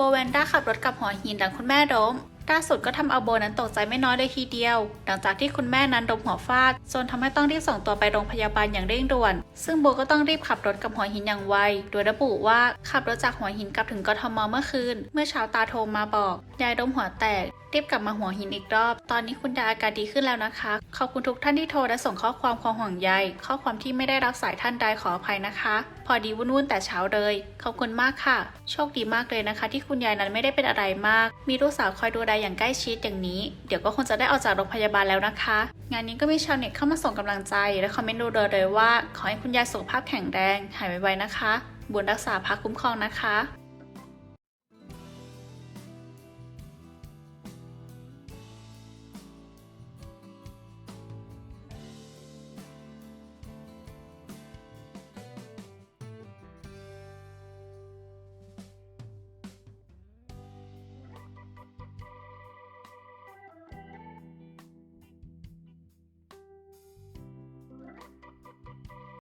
โบแวนด้าขับรถกลับหอหินหลังคุณแม่ล้ม ล่าสุดก็ทำเอาโบนั้นตกใจไม่น้อยเลยทีเดียว หลังจากที่คุณแม่นั้นลมหัวฟาดจนทำให้ต้องรีบส่งตัวไปโรงพยาบาลอย่างเร่งด่วน ซึ่งโบก็ต้องรีบขับรถกลับหัวหินอย่างไว โดยระบุว่าขับรถจากหัวหินกลับถึงกทมเมื่อคืน เมื่อเช้าตาโทรมาบอก ยายลมหัวแตกรีบกลับมาหัวหินอีกรอบ ตอนนี้คุณยายอาการดีขึ้นแล้วนะคะ ขอบคุณทุกท่านที่โทรและส่งข้อความความห่วงใย ข้อความที่ไม่ได้รับสายท่านใดขออภัยนะคะ พอดีวุ่นๆแต่เช้าเลย ขอบคุณมากค่ะ โชคดีมากเลยนะคะ ที่คุณยายนั้นไม่ได้เป็นอะไรมาก มีลูกสาวคอยดูแลอย่างใกล้ชิดอย่างนี้ เดี๋ยวก็คงจะได้ออกจากโรงพยาบาลแล้วนะคะ งานนี้ก็มีชาวเน็ตเข้ามาส่งกำลังใจ และคอมเมนต์ดูเลยว่า ขอให้คุณยายสุขภาพแข็งแรง หายไวๆนะคะ บุญรักษาพักคุ้มครองนะคะ